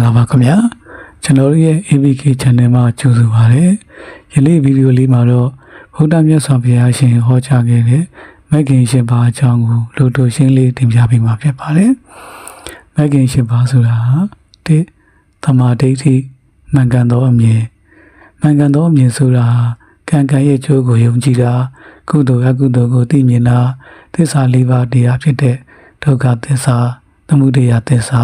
္ဂလာပါခင်ဗျာကျွန်တော်တို့ရဲ့ ABK channel မှာကြိုဆိုပါရစေယနေ့ဗီဒီယိုလေးမှာတော့ဘုရားမြတ်စွာဘုရားရှင်ဟောကြားခဲ့တဲ့မဂ်ကင်ရှင်ပါအကြောင်းကိုလူတို့ရှင်းလေးတင်ပြပေးမှာဖြစ်ပါတယ်မဂ်ကင်ရှင်ပါဆိုတာတိသမာဓိဋ္ဌိမှန်ကန်သောအမြင်မှန်ကန်သောအမြင်ဆိုတာကံကံရဲ့ကျိုးကိုယုံကြည်တာကုသိုလ်အကုသိုလ်ကိုသိမြင်တာသစ္စာလေးပါးတရားဖြစ်တဲ့ဒုက္ခသစ္စာသမုဒယသစ္စာ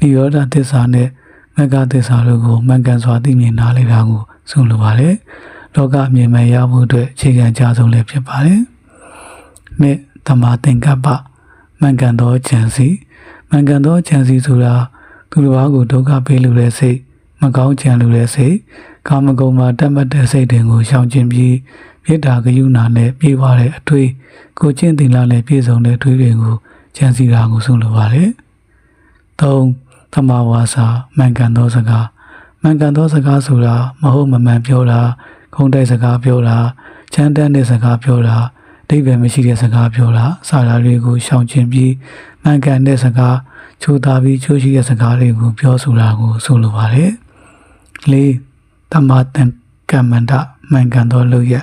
និရောဓသစ္စာနဲ့မဂ္ဂသစ္စာတို့ကိုမှန်ကန်စွာသိမြင်နားလည်တာကိုဆိုလိုပါတယ်။လောကအမြင်မှန်ရဖို့အတွက်အခြေခံကြဆုံးလည်းဖြစ်ပါတယ်။နဲ့သမာသင်္ကပ္ပမှန်ကန်သောဉာဏ်စီမှန်ကန်သောဉာဏ်စီဆိုတာသူတစ်ပါးကိုဒုက္ခပေးလို့တဲ့စိတ်မကောင်းကြံလို့တဲ့စိတ်ကာမဂုဏ်မှာတတ်မှတ်တဲ့စိတ်တွေကိုရှောင်ကျဉ်ပြီးမေတ္တာကရုဏာနဲ့ပြေးပါတဲ့အထွေးကိုကျင့်သင်လာနဲ့ပြည့်စုံတဲ့အထွေးတွေကိုဉာဏ်စီတာကိုဆိုလိုပါတယ်။၃ သမာဝါစာမှန်ကန်သောစကားမှန်ကန်သောစကားဆိုတာမဟုတ်မမှန်ပြောတာခုံတိုက်စကားပြောတာချမ်းတမ်းတဲ့စကားပြောတာအဓိပ္ပာယ်မရှိတဲ့စကားပြောတာစတာတွေကိုရှောင်ကျဉ်ပြီးမှန်ကန်တဲ့စကားချိုးသားပြီးချိုးရှိတဲ့စကားတွေကိုပြောဆိုတာကိုဆိုလိုပါတယ်။လေးတမတန်ကမ္မန္တမှန်ကန်သောလူရ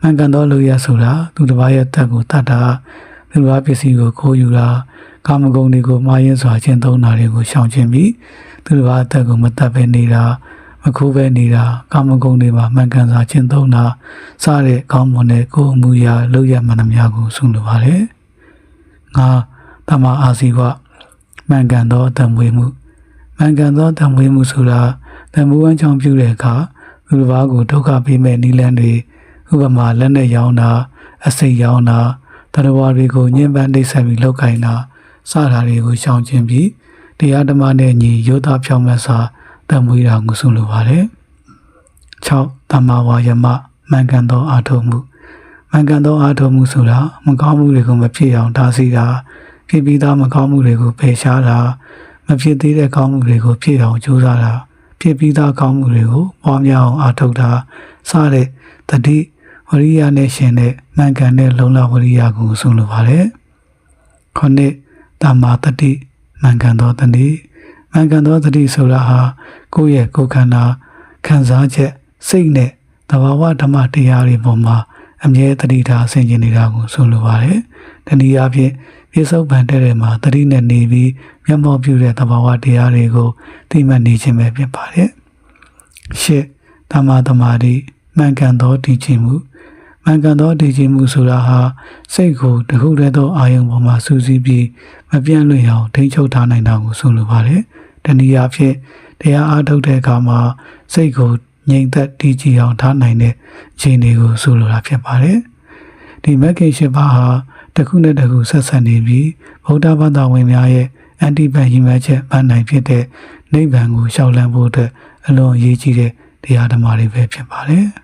မှန်ကန်သောလူရဆိုတာသူတစ်ပါးရဲ့တက်ကိုတတ်တာ သူတစ်ပါးပစ္စည်းကိုခိုးယူတာကာမဂုဏ်တွေကိုမှားယွင်းစွာကျင့်သုံးတာတွေကိုရှောင်ကျဉ်ပြီးသူတစ်ပါးအသက်ကိုမတတ်ပဲနေတာမခိုးပဲနေတာကာမဂုဏ်တွေမှာမှန်ကန်စွာကျင့်သုံးတာစတဲ့ကောင်းမွန်တဲ့ကိုယ်အမှုရာလုပ်ရမှန်သမျှကိုဆုံးလိုပါတယ်။ငါတမအာစီဝမှန်ကန်သောအတံမွေမှုမှန်ကန်သောတံမွေမှုဆိုတာတံမူဝမ်းချောင်းပြုတဲ့အခါသူတစ်ပါးကိုဒုက္ခပေးမဲ့နိလန်းတွေဥပမာလက်နဲ့ရောင်းတာအစိတ်ရောင်းတာ တရားတွေကိုညှဉ်းပန်းနှိပ်စက်ပြီးလောက်ကင်တာစတာတွေကိုရှောင်ကျဉ်ပြီးတရားဓမ္မနဲ့ညီယောသားဖြောင်းမဲ့စွာတံမွေးတာကိုဆုံးလိုပါတယ်။6တမ္မာဝါယမမှန်ကန်သောအာထုံမှုမှန်ကန်သောအာထုံမှုဆိုတာမကောင်းမှုတွေကိုမဖြစ်အောင်တားဆီးတာဖြစ်ပြီးသားမကောင်းမှုတွေကိုပယ်ရှားတာမဖြစ်သေးတဲ့ကောင်းမှုတွေကိုဖြစ်အောင်ကြိုးစားတာဖြစ်ပြီးသားကောင်းမှုတွေကိုပွားများအောင်အားထုတ်တာစတဲ့တတိ ဝရိယနဲ့ရှင်တဲ့မှန်ကန်တဲ့လုံလဝရိယကိုဆုံးလိုပါတယ်။ခုနှစ်တမ္မာတတိမှန်ကန်သောတတိမှန်ကန်သောတတိဆိုတာဟာကိုယ့်ရဲ့ကိုယ်ခန္ဓာခံစားချက်စိတ်နဲ့သဘာဝဓမ္မတရားတွေပေါ်မှာအမြဲတတိထားဆင်ခြင်နေတာကိုဆိုလိုပါတယ်။တနည်းအားဖြင့်ပြစ္ဆုတ်ပံတဲ့တဲ့မှာတတိနဲ့နေပြီးမျက်မှောက်ပြုတဲ့သဘာဝတရားတွေကိုသိမှတ်နေခြင်းပဲဖြစ်ပါတယ်။ရှစ်တမ္မာတမာတိမှန်ကန်သောတည်ခြင်းမှု မှန်ကန်သောတည်ခြင်းမှုဆိုတာဟာစိတ်ကိုတခုတည်းသောအာယုံပေါ်မှာစူးစီးပြီးမပြန့်လွင့်အောင်ထိန်းချုပ်ထားနိုင်တာကိုဆိုလိုပါတယ်။တနည်းအားဖြင့်တရားအားထုတ်တဲ့အခါမှာစိတ်ကိုငြိမ်သက်တည်ကြည်အောင်ထားနိုင်တဲ့အခြေအနေကိုဆိုလိုတာဖြစ်ပါတယ်။ဒီမဂ္ဂင်ရှိပါဟာတစ်ခုနဲ့တစ်ခုဆက်ဆက်နေပြီးဗုဒ္ဓဘာသာဝင်များရဲ့အန်တိပန်ရည်မှန်းချက်ပန်းနိုင်ဖြစ်တဲ့နိဗ္ဗာန်ကိုရှောက်လန်းဖို့အတွက်အလွန်အရေးကြီးတဲ့တရားဓမ္မတွေပဲဖြစ်ပါတယ်။